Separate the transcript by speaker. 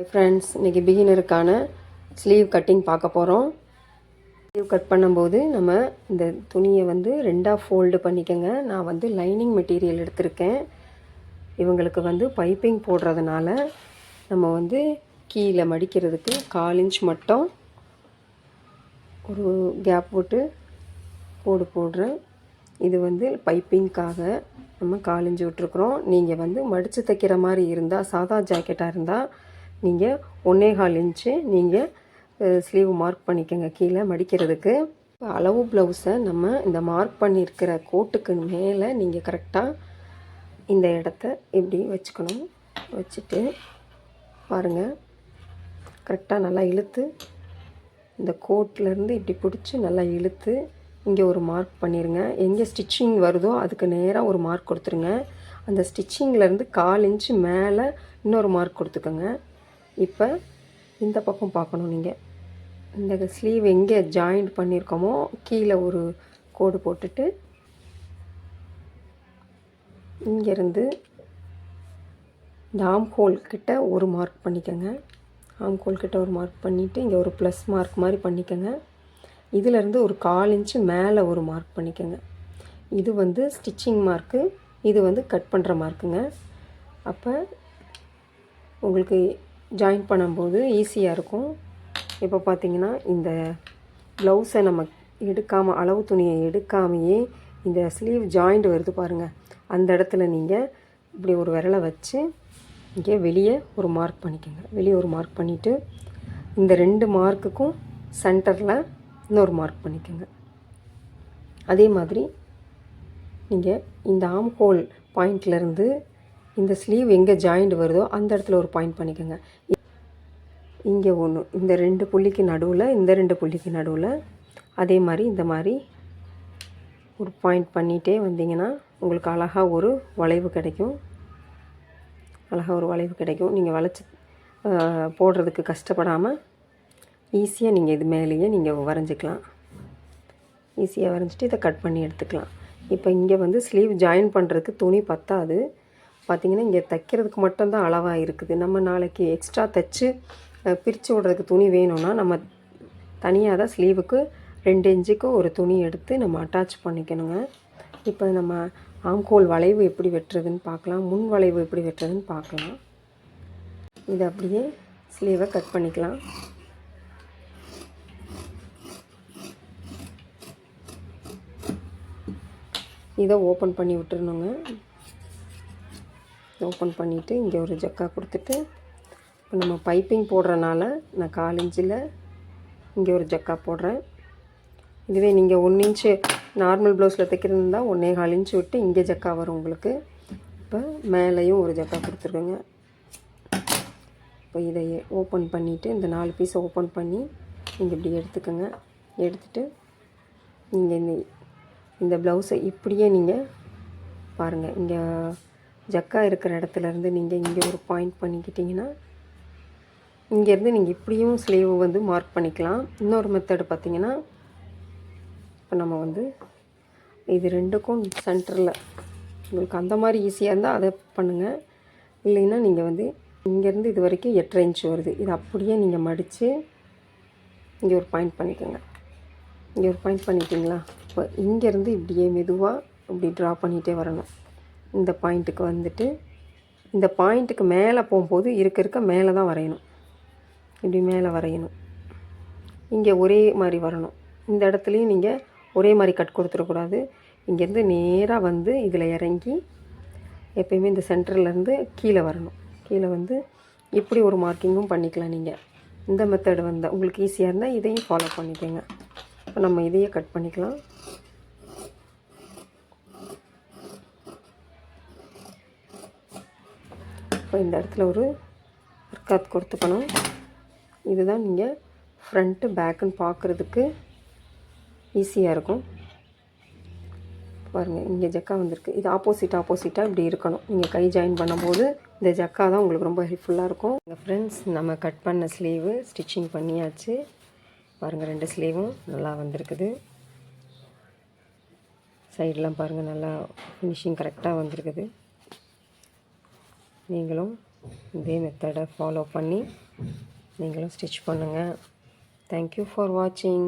Speaker 1: Friends இன்றைக்கி பிகினருக்கான sleeve cutting பார்க்க போகிறோம் ஸ்லீவ் கட் பண்ணும்போது நம்ம இந்த துணியை வந்து ரெண்டாக ஃபோல்டு பண்ணிக்கோங்க. நான் வந்து லைனிங் மெட்டீரியல் எடுத்திருக்கேன். இவங்களுக்கு வந்து பைப்பிங் போடுறதுனால நம்ம வந்து கீழே மடிக்கிறதுக்கு கால் இன்ச் மட்டும் ஒரு கேப் போட்டு கோடு போடுறேன். இது வந்து பைப்பிங்க்காக நம்ம காலிஞ்சு விட்ருக்குறோம் நீங்கள் வந்து மடித்து தைக்கிற மாதிரி இருந்தால் சாதா ஜாக்கெட்டாக இருந்தால் நீங்கள் ஒன்றே கால் இன்ச்சு நீங்கள் ஸ்லீவ் மார்க் பண்ணிக்கோங்க கீழே மடிக்கிறதுக்கு. இப்போ அளவு ப்ளவுஸை நம்ம இந்த மார்க் பண்ணியிருக்கிற கோட்டுக்கு மேலே நீங்கள் கரெக்டாக இந்த இடத்த இப்படி வச்சுக்கணும். வச்சுட்டு பாருங்கள் கரெக்டாக நல்லா இழுத்து இந்த கோட்லேருந்து இப்படி பிடிச்சி நல்லா இழுத்து இங்கே ஒரு மார்க் பண்ணிடுங்க எங்கே ஸ்டிச்சிங் வருதோ அதுக்கு நேராக ஒரு மார்க் கொடுத்துருங்க. அந்த ஸ்டிச்சிங்லேருந்து கால் இன்ச்சு மேலே இன்னொரு மார்க் கொடுத்துக்கோங்க. இப்போ இந்த பக்கம் பார்க்கணும் நீங்கள் இந்த ஸ்லீவ் எங்கே ஜாயிண்ட் பண்ணியிருக்கோமோ கீழே ஒரு கோடு போட்டுட்டு இங்கேருந்து இந்த ஆம் ஹோல் கிட்ட ஒரு மார்க் பண்ணிக்கோங்க. ஆம் ஹோல் கிட்ட ஒரு மார்க் பண்ணிவிட்டு இங்கே ஒரு ப்ளஸ் மார்க் மாதிரி பண்ணிக்கோங்க. இதிலேருந்து ஒரு கால் இன்ச்சு மேலே ஒரு மார்க் பண்ணிக்கோங்க. இது வந்து ஸ்டிச்சிங் மார்க்கு இது வந்து கட் பண்ணுற மார்க்குங்க அப்போ உங்களுக்கு ஜாயின் பண்ணும்போது ஈஸியாக இருக்கும். இப்போ பார்த்தீங்கன்னா இந்த ப்ளவுஸை நம்ம எடுக்காமல் அளவு துணியை எடுக்காமையே இந்த ஸ்லீவ் ஜாயிண்ட் வருது பாருங்கள் அந்த இடத்துல நீங்கள் இப்படி ஒரு விரலை வச்சு இங்கே வெளியே ஒரு மார்க் பண்ணிக்கோங்க. வெளியே ஒரு மார்க் பண்ணிவிட்டு இந்த ரெண்டு மார்க்குக்கும் சென்டரில் இன்னொரு மார்க் பண்ணிக்கோங்க. அதே மாதிரி நீங்கள் இந்த ஆம் ஹோல் பாயிண்ட்லேருந்து இந்த ஸ்லீவ் எங்கே ஜாயிண்ட் வருதோ அந்த இடத்துல ஒரு பாயிண்ட் பண்ணிக்கோங்க. இங்கே ஒன்று இந்த ரெண்டு புள்ளிக்கு நடுவில் இந்த ரெண்டு புள்ளிக்கு நடுவில் அதே மாதிரி இந்த மாதிரி ஒரு பாயிண்ட் பண்ணிகிட்டே வந்தீங்கன்னா உங்களுக்கு அழகாக ஒரு வளைவு கிடைக்கும். அழகாக ஒரு வளைவு கிடைக்கும். நீங்கள் வளைச்சி போடுறதுக்கு கஷ்டப்படாமல் ஈஸியாக நீங்கள் இது மேலேயே நீங்கள் வரைஞ்சிக்கலாம். ஈஸியாக வரைஞ்சிட்டு இதை கட் பண்ணி எடுத்துக்கலாம். இப்போ இங்கே வந்து ஸ்லீவ் ஜாயின் பண்ணுறதுக்கு துணி பத்தாது. பார்த்திங்கன்னா இங்கே தைக்கிறதுக்கு மட்டும்தான் அளவாக இருக்குது. நம்ம நாளைக்கு எக்ஸ்ட்ரா தைச்சி பிரித்து விடுறதுக்கு துணி வேணும்னா நம்ம தனியாக தான் ஸ்லீவுக்கு ரெண்டு இன்ச்சுக்கு ஒரு துணி எடுத்து நம்ம அட்டாச் பண்ணிக்கணுங்க. இப்போ நம்ம ஆங்கோல் வளைவு எப்படி வெட்டுறதுன்னு பார்க்கலாம். முன் வளைவு எப்படி வெட்டுறதுன்னு பார்க்கலாம். இது அப்படியே ஸ்லீவை கட் பண்ணிக்கலாம். இதை ஓப்பன் பண்ணி விட்டுருணுங்க ஓப்பன் பண்ணிவிட்டு இங்கே ஒரு ஜக்கா கொடுத்துட்டு இப்போ நம்ம பைப்பிங் போடுறனால நான் கால் இன்ச்சில் இங்கே ஒரு ஜக்கா போடுறேன். இதுவே நீங்கள் ஒன் இன்ச்சு நார்மல் ப்ளவுஸில் தைக்கிறதுனா இருந்தால் ஒன்றே கால் இன்ச்சு விட்டு இங்கே ஜக்கா வரும் உங்களுக்கு. இப்போ மேலேயும் ஒரு ஜக்கா கொடுத்துருக்கோங்க. இப்போ இதை ஓப்பன் பண்ணிவிட்டு இந்த நாலு பீஸை ஓப்பன் பண்ணி நீங்கள் இப்படி எடுத்துக்கோங்க. எடுத்துகிட்டு நீங்கள் இந்த இந்த ப்ளவுஸை இப்படியே நீங்கள் பாருங்கள் இங்கே ஜக்கா இருக்கிற இடத்துலேருந்து நீங்கள் இங்கே ஒரு பாயிண்ட் பண்ணிக்கிட்டிங்கன்னா இங்கேருந்து நீங்கள் இப்படியும் ஸ்லீவ் வந்து மார்க் பண்ணிக்கலாம். இன்னொரு மெத்தடு பார்த்திங்கன்னா இப்போ நம்ம வந்து இது ரெண்டுக்கும் சென்டரில் உங்களுக்கு அந்த மாதிரி ஈஸியாக இருந்தால் அதை பண்ணுங்கள் இல்லைன்னா நீங்கள் வந்து இங்கேருந்து இது வரைக்கும் எட்டரை இன்ச் வருது. இது அப்படியே நீங்கள் மடித்து இங்கே ஒரு பாயிண்ட் பண்ணிக்கோங்க. இங்கே ஒரு பாயிண்ட் பண்ணிட்டீங்களா? இப்போ இங்கேருந்து இப்படியே மெதுவாக இப்படி ட்ரா பண்ணிகிட்டே வரணும். இந்த பாயிண்ட்டுக்கு வந்துட்டு இந்த பாயிண்ட்டுக்கு மேலே போகும்போது இருக்க இருக்க மேலே தான் வரையணும். இப்படி மேலே வரையணும். இங்கே ஒரே மாதிரி வரணும். இந்த இடத்துலையும் நீங்கள் ஒரே மாதிரி கட் கொடுத்துடக்கூடாது. இங்கேருந்து நேராக வந்து இதில் இறங்கி எப்பயுமே இந்த சென்டர்லேருந்து கீழே வரணும். கீழே வந்து இப்படி ஒரு மார்க்கிங்கும் பண்ணிக்கலாம் நீங்கள் இந்த மெத்தடு வந்தால் உங்களுக்கு ஈஸியாக இருந்தால் இதையும் ஃபாலோ பண்ணிக்கோங்க. இப்போ நம்ம இதையே கட் பண்ணிக்கலாம். இப்போ இந்த இடத்துல ஒரு ஒர்க்காத் கொடுத்துக்கணும். இதுதான் நீங்கள் ஃப்ரண்ட்டு பேக்குன்னு பார்க்குறதுக்கு ஈஸியாக இருக்கும். பாருங்கள் இங்கே ஜக்கா வந்திருக்கு. இது ஆப்போசிட் ஆப்போசிட்டாக இப்படி இருக்கணும். நீங்கள் கை ஜாயின் பண்ணும்போது இந்த ஜக்கா தான் உங்களுக்கு ரொம்ப ஹெல்ப்ஃபுல்லாக இருக்கும். எங்கள் ஃப்ரெண்ட்ஸ் நம்ம கட் பண்ண ஸ்லீவு ஸ்டிச்சிங் பண்ணியாச்சு. பாருங்கள் ரெண்டு ஸ்லீவும் நல்லா வந்திருக்குது. சைடெலாம் பாருங்கள் நல்லா ஃபினிஷிங் கரெக்டாக வந்திருக்குது. நீங்களும் இதே மெத்தடை ஃபாலோ பண்ணி நீங்களும் ஸ்டிச் பண்ணுங்கள் தேங்க்யூ ஃபார் வாட்சிங்